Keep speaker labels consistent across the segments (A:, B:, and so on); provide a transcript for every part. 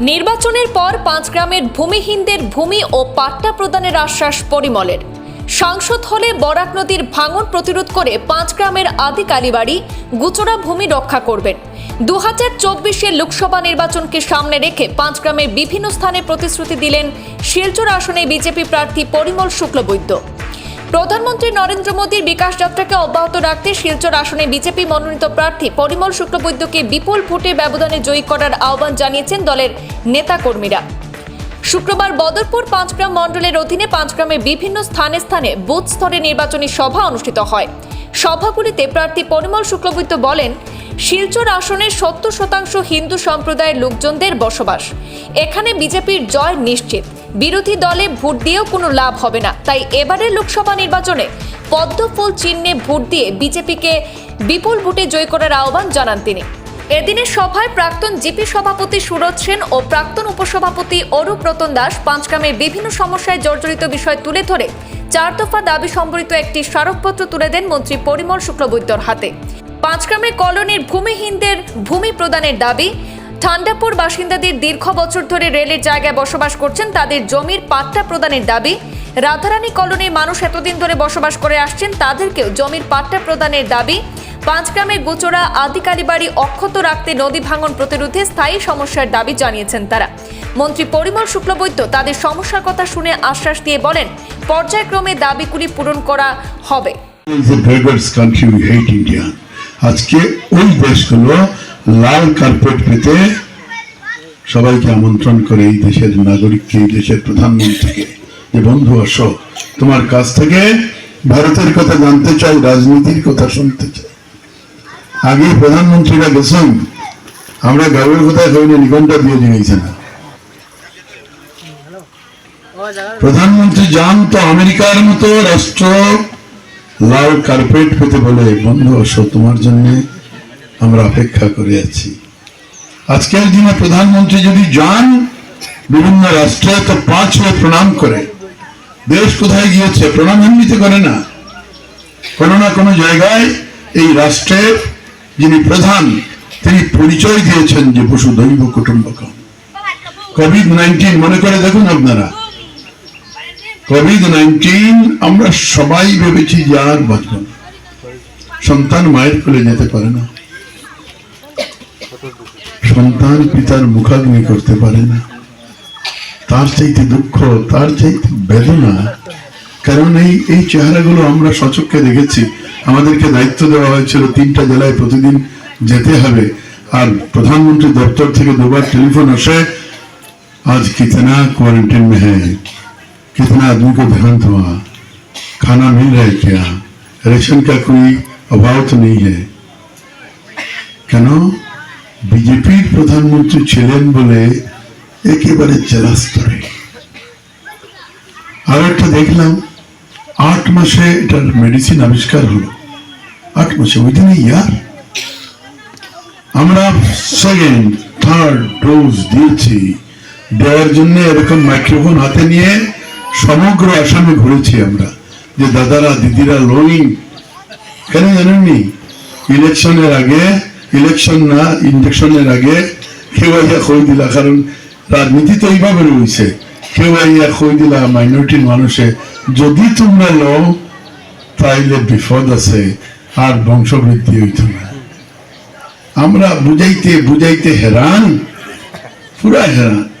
A: নির্বাচনের পর পাঁচ গ্রামের ভূমিহীনদের ভূমি ও পাট্টা প্রদানের আশ্বাস পরিমলের। সাংসদ হলে বরাক নদীর ভাঙন প্রতিরোধ করে পাঁচ গ্রামের আদি কালীবাড়ি গুচরা ভূমি রক্ষা করবেন। দু হাজার চব্বিশের লোকসভা নির্বাচনকে সামনে রেখে পাঁচ গ্রামের বিভিন্ন স্থানে প্রতিশ্রুতি দিলেন শিলচর আসনে বিজেপি প্রার্থী পরিমল শুক্লবৈদ্য। প্রধানমন্ত্রী নরেন্দ্র মোদীর বিকাশ যাত্রাকে অব্যাহত রাখতে শিলচর আসনে বিজেপি মনোনীত প্রার্থী পরিমল শুক্লবৈদ্যকে বিপুল ভোটে ব্যবধানে জয়ী করার আহ্বান জানিয়েছেন দলের নেতাকর্মীরা। শুক্রবার বদরপুর পাঁচগ্রাম মণ্ডলের অধীনে পাঁচগ্রামের বিভিন্ন স্থানে স্থানে বুথ স্তরে নির্বাচনী সভা অনুষ্ঠিত হয়। সভাগুলিতে প্রার্থী পরিমল শুক্লবৈদ্য বলেন শিলচর আসনের সত্তর শতাংশ হিন্দু সম্প্রদায়ের লোকজনদের বসবাস। এখানে বিজেপির জয় নিশ্চিত। বিরোধী দলে ভোট দিয়েও কোনো লাভ হবে না। তাই এবারের লোকসভা নির্বাচনে পদ্মফুল চিহ্নে ভোট দিয়ে বিজেপিকে বিপুল ভোটে জয় করার আহ্বান জানান তিনি। এদিনের সভায় প্রাক্তন জিপি সভাপতি সুরজ সেন ও প্রাক্তন উপসভাপতি অরূপ রতন দাস পাঁচগ্রামের বিভিন্ন সমস্যায় জর্জরিত বিষয় তুলে ধরে চার দফা দাবি সম্বলিত একটি স্মারকপত্র তুলে দেন মন্ত্রী পরিমল শুক্লবৈদ্যর হাতে। পাঁচগ্রামের কলোনির ভূমিহীনদের ভূমি প্রদানের দাবি। ঠান্ডাপুর বাসিন্দাদের দীর্ঘ বছর ধরে রেলের জায়গায় বসবাস করছেন, তাদের জমির পাট্টা প্রদানের দাবি। রাধারানী কলোনির মানুষ এতদিন ধরে বসবাস করে আসছেন, তাদেরকেও জমির পাট্টা প্রদানের দাবি। পাঁচগ্রামের গুচোড়া আদিকালী বাড়ি অক্ষত রাখতে নদী ভাঙন প্রতিরোধে স্থায়ী সমস্যার দাবি জানিয়েছেন তারা। মন্ত্রী পরিমল শুক্লবৈদ্য তাদের সমস্যার কথা শুনে আশ্বাস দিয়ে বলেন, পর্যায়ক্রমে দাবিগুলি পূরণ করা হবে।
B: আজকে ওই দেশগুলো লাল কার্পেট পেতে সবাইকে আমন্ত্রণ করে এই দেশের নাগরিককে, এই দেশের প্রধানমন্ত্রীকে। যে বন্ধু আসো তোমার কাছ থেকে ভারতের কথা জানতে চাই, রাজনীতির কথা শুনতে চাই। আগে প্রধানমন্ত্রীরা গেছেন, আমরা গাঁয়ের কোথায় হইলে নিগমটা দিয়ে দিয়েছে না। প্রধানমন্ত্রী যান তো আমেরিকার মতো রাষ্ট্র লাল কার্পেট পেতে বলে, বন্ধু, আসো, তোমার জন্য আমরা অপেক্ষা করে আছি। আজকের দিনে প্রধানমন্ত্রী যদি যান, বিভিন্ন রাষ্ট্রে তো পাঁচ হয়ে প্রণাম করে। দেশ কোথায় গিয়েছে প্রণাম এমনিতে করে না। কোনো না কোনো জায়গায় এই রাষ্ট্রের যিনি প্রধান, তিনি পরিচয় দিয়েছেন যে পশু দৈব কুটুম্বকম। কোভিড নাইন্টিন মনে করে দেখুন আপনারা কোভিড নাইনটিন আমরা সবাই ভেবেছি যে আর বাঁচব সন্তান মায়ের কোলে যেতে পারে না। সন্তান পিতার মুখাগ্নি করতে পারে না। তার চাইতে দুঃখ, তার চাইতে বেদনা। কারণ এই এই চেহারাগুলো আমরা সচক্ষে দেখেছি। আমাদেরকে দায়িত্ব দেওয়া হয়েছিল তিনটা জেলায় প্রতিদিন যেতে হবে। আর প্রধানমন্ত্রী দপ্তর থেকে দুবার টেলিফোন আসে, আজ কিতনা কোয়ারেন্টাইন হ্যাঁ कितना आदमी को ध्यान हुआ खाना मिल रहा है क्या रेशन का कोई अभाव तो नहीं है কেন বিজেপির প্রধানমন্ত্রী ছিলেন বলে একেবারে জেলাস্তরে আর একটা দেখলাম আট মাসে এটার মেডিসিন আবিষ্কার হলো আট মাসে উইদিন ইয়ার আমরা সেকেন্ড থার্ড ডোজ দিয়েছি দেওয়ার জন্য এরকম মাইক্রোফোন হাতে নিয়ে সমগ্র আসামে ঘুরেছি আমরা। যে দাদারা, দিদিরা লোয়িং কেন জানেননি? ইলেকশনের আগে, ইলেকশন না ইন্ডাকশনের আগে কেউ আইয়া খই দিলা কারণ রাজনীতি তো এইভাবে রয়েছে। কেউ আইয়া খই দিলা মাইনরিটির মানুষে, যদি তোমরা লো তাইলে বিপদ আছে, আর বংশবৃদ্ধি হইত না। আমরা বুঝাইতে বুঝাইতে হেরান, পুরা হেরান।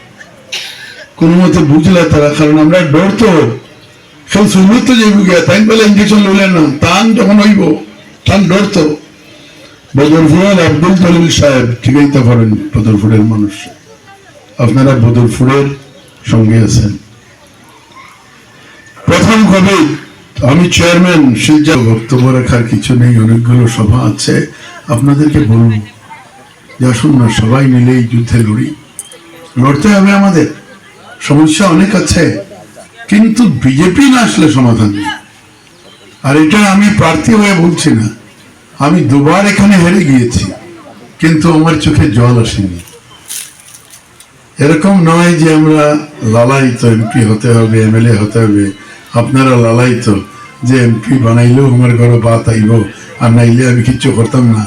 B: কোনো মতে বুঝলে তারা, কারণ আমরা ডর তো। কেউ শুনলে তো যাইব গিয়া তাই বলে ইঞ্জেকশন লইলেন না। তান যখন হইব তান ডর তো। বদরপুরের আব্দুল দলিল সাহেব, ঠিকই তো পারেন বদরপুরের মানুষ। আপনারা বদরপুরের সঙ্গে আছেন। প্রথম কবে, আমি চেয়ারম্যান শিলচর বক্তব্য রাখার কিছু নেই, অনেকগুলো সভা আছে। আপনাদেরকে বলব, যে আসুন না, সবাই মিলে এই যুদ্ধে লড়ি। লড়তে হবে আমাদের। সমস্যা অনেক আছে, কিন্তু বিজেপি না আসলে সমাধান। আর এটা আমি প্রার্থী হয়ে বলছি না। আমি দুবার এখানে হেরে গিয়েছি, কিন্তু আমার চোখে জল আসেনি। এরকম নয় যে আমরা লালায়িত এমপি হতে হবে, এমএলএ হতে হবে। আপনারা লালায়িত যে এমপি বানাইলেও আমার ঘরে বাত আইব, আর নাইলে আমি কিচ্ছু করতাম না।